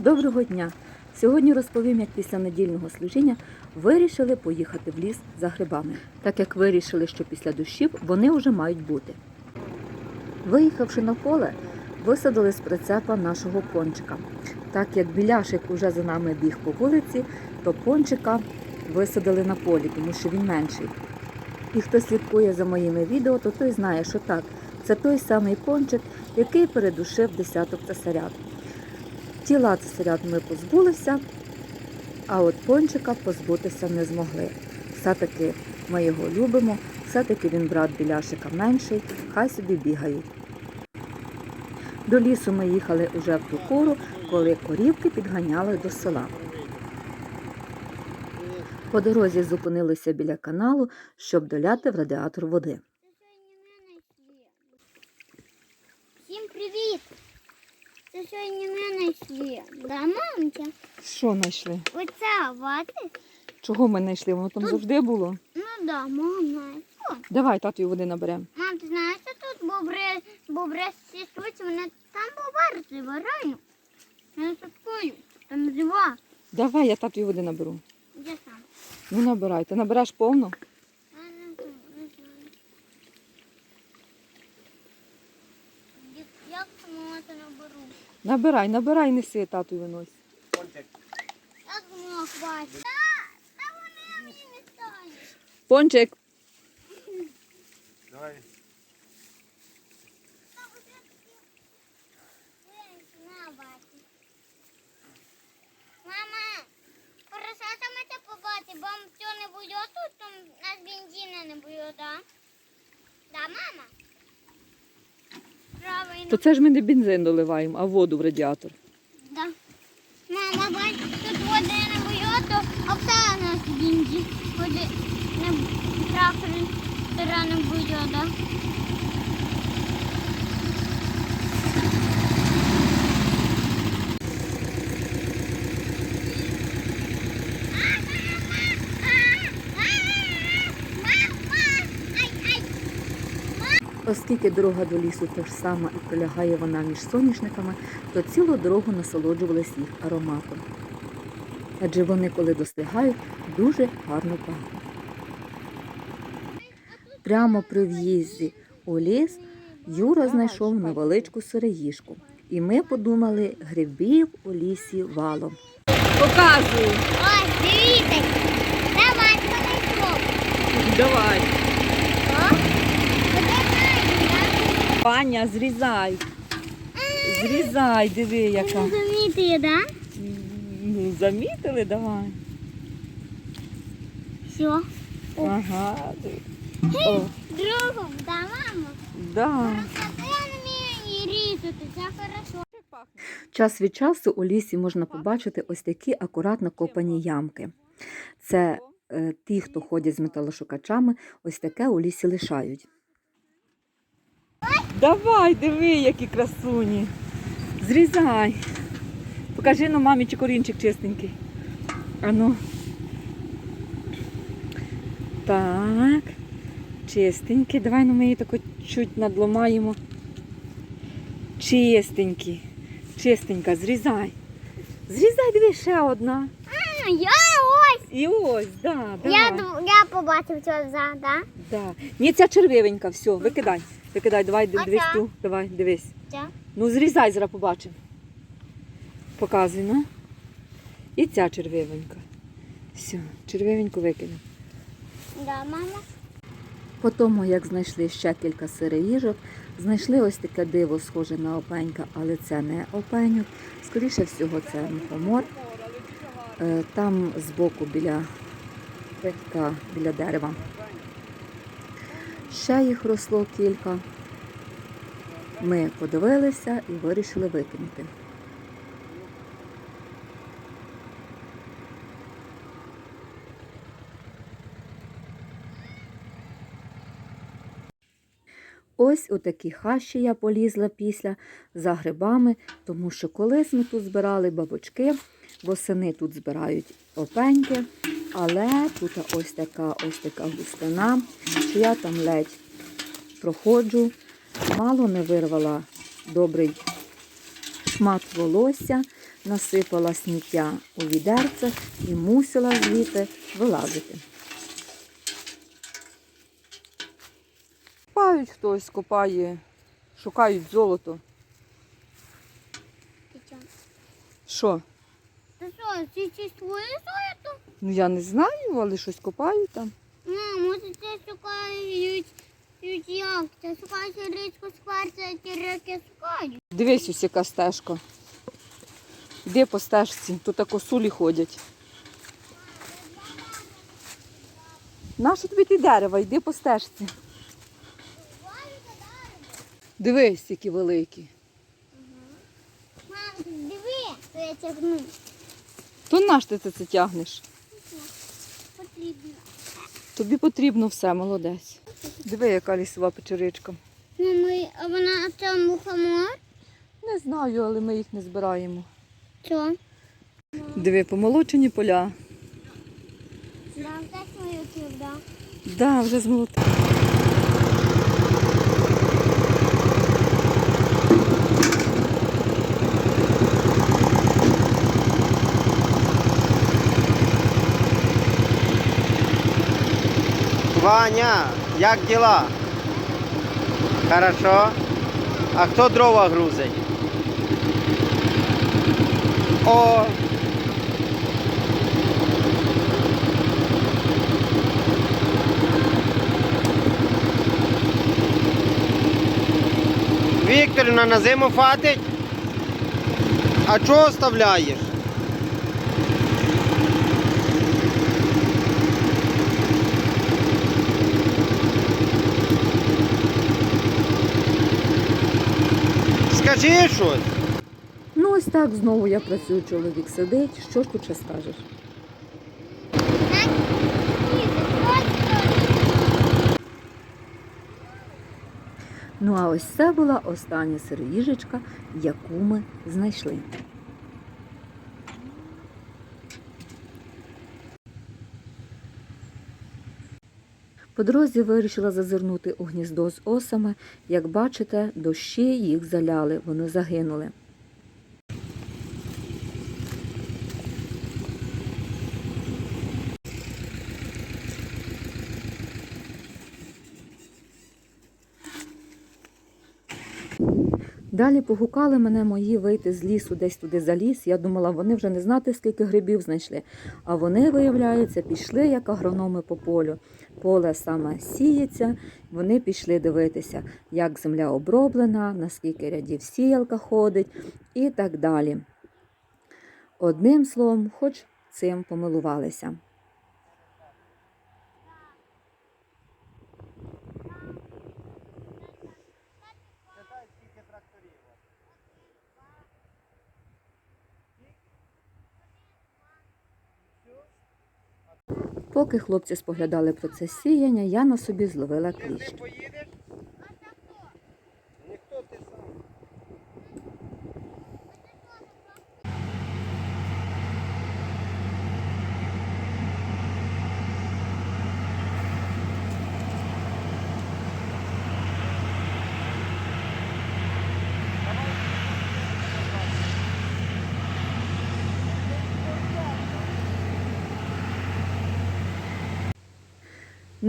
Доброго дня! Сьогодні розповім, як після недільного служіння вирішили поїхати в ліс за грибами, так як вирішили, що після дощів вони вже мають бути. Виїхавши на поле, висадили з прицепа нашого пончика. Так як біляшик уже за нами біг по вулиці, то пончика висадили на полі, тому що він менший. І хто слідкує за моїми відео, то той знає, що так, це той самий пончик, який передушив десяток цесарят. Тіла цесарят ми позбулися, а от пончика позбутися не змогли. Все-таки ми його любимо, все-таки він брат біляшика менший, хай собі бігають. До лісу ми їхали уже в ту пору, коли корівки підганяли до села. По дорозі зупинилися біля каналу, щоб доляти в радіатор води. Сьогодні ми знайшли. Да, мамця? Що знайшли? Оця вати? Чого ми знайшли? Воно там завжди було. Ну да, мама. О, Давай татові води наберемо. мам, ти знаєш, що тут бобри, бобри сісуть, вони там бобри забирають. Я таткую. Там жива. Давай, я татові води наберу. Де сам? Ну набирай. Ти набереш повну? А, не знаю, не знаю. Як- самого наберу? Набирай, набирай, неси тату винось. Як мого хватить? Та, та вони мені не стануть. Пончик. Давай. Мама, поросятами це побачить, бо цього не буде тут, там нас бензина не буде, да? Да, мама? Правильно. То це ж ми не бензин доливаємо, а воду в радіатор. Да. Мама, бач, тут води не буде, то у нас бензин. Води не трактора не да? Оскільки дорога до лісу та ж сама і пролягає вона між соняшниками, то цілу дорогу насолоджувалися їх ароматом. Адже вони, коли достигають, дуже гарно пахнуть. Прямо при в'їзді у ліс Юра знайшов невеличку сироїжку. І ми подумали, грибів у лісі валом. Показую! Ось, дивіться. Давай, понайшов. Давай! О, Паня, зрізай! Зрізай, диви, яка. Замітили, да? Ну, замітили, давай. Все. Ага. О, Другом, да, мама? да. Час від часу у лісі можна побачити ось такі акуратно копані ямки. Це е, ті, хто ходять з металошукачами, ось таке у лісі лишають. Давай, диви, які красуні. Зрізай. Покажи ну, мамі, чи корінчик чистенький. Ану. Так. Чистенький. Давай ну, ми її тако чуть надломаємо. Чистенький. Чистенька, зрізай. Зрізай, диви, ще одна. А, я ось. І ось, да, давай. Я, я побачив цього за, да? Да. Ні, ця червивенька, все, викидай. Викидай, давай, А дивись ту, давай, дивись. Ця? Ну, зрізай, зараз побачимо. Показуй, ну. І ця червивенька. Все, червивеньку викинемо. Да, мама. По тому, як знайшли ще кілька сироїжок, знайшли ось таке диво, схоже на опенька, але це не опеньок. Скоріше всього, це мухомор. Е, Там збоку біля, така, біля дерева. Ще їх росло кілька. Ми подивилися і вирішили викинути. Ось у такі хащі я полізла після за грибами, тому що колись ми тут збирали бабочки, восени тут збирають опеньки, але тут ось така ось така густина, що я там ледь проходжу, мало не вирвала добрий шмат волосся, насипала сміття у відерце і мусила звідти вилазити. Копають хтось, копає, шукають золото. Що? Що, ці свої золото? Ну я не знаю, але щось копають там. Мам, може це шукають як? Це шукають річку з кварця, ті реки шукають. Дивись, ось яка стежка. Йди по стежці, тут так косулі ходять. Нащо тобі ті дерева? Йди по стежці. Дивись, які великі. Мам, диви, то я тягну. То наш ти це, це тягнеш? Потрібно. Тобі потрібно все, молодець. Диви, яка лісова печеричка. Мами, а вона це мухомор? Не знаю, але ми їх не збираємо. Що? Диви, помолочені поля. Да, ків, да. Да, вже змолотили. Ваня, як діла? Хорошо. А хто дрова грузить? О! Вікторівна на зиму фатить? А чого оставляєш? Скажи щось. Ну ось так знову я працюю, чоловік сидить. Що ж тут ще скажеш? Ну а ось це була остання сироїжечка, яку ми знайшли. По дорозі вирішила зазирнути у гніздо з осами. Як бачите, дощі їх заляли, вони загинули. Далі погукали мене мої вийти з лісу десь туди за ліс. Я думала, вони вже не знати, скільки грибів знайшли. А вони, виявляється, пішли як агрономи по полю. Поле саме сіється. Вони пішли дивитися, як земля оброблена, наскільки рядів сіялка ходить і так далі. Одним словом, хоч цим помилувалися. Поки хлопці споглядали процес сіяння, я на собі зловила кліщ.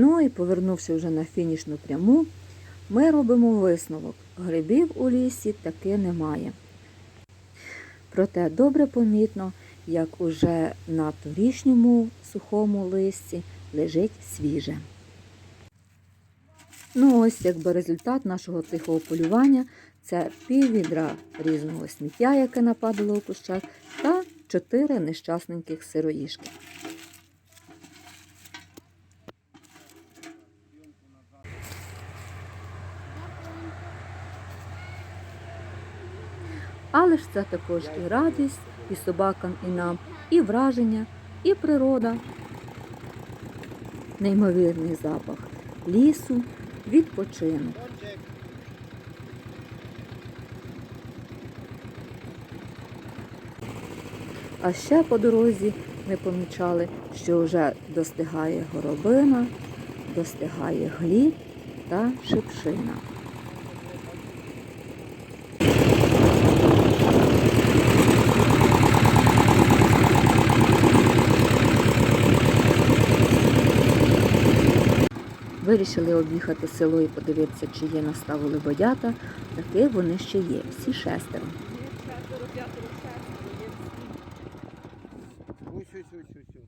Ну і повернувши вже на фінішну пряму, ми робимо висновок. Грибів у лісі таки немає. Проте добре помітно, як уже на торішньому сухому листі лежить свіже. Ну ось якби результат нашого тихого полювання це пів відра різного сміття, яке нападало у кущах, та чотири нещасненьких сироїшки. Але ж це також і радість, і собакам, і нам, і враження, і природа. Неймовірний запах лісу, відпочинок. А ще по дорозі ми помічали, що вже достигає горобина, достигає глід та шипшина. Вирішили об'їхати село і подивитися, чи є на ставу лебедята. Таки вони ще є, всі шестеро. Ось, ось, ось, ось.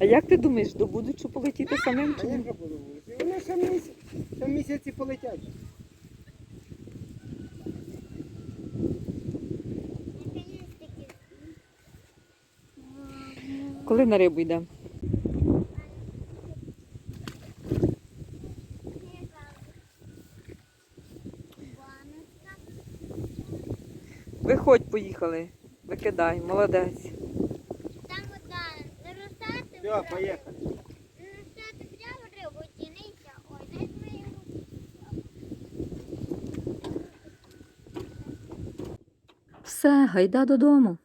А як ти думаєш, добудуть, що полетіти самим буду вулиці? Вони ще місяці полетять. Коли на рибу йде? Виходь, поїхали. Викидай, молодець. Там вода заростати. Все, поїхали. Прямо рибу, тінися. Ой, дай мою руку. Все, гайда додому.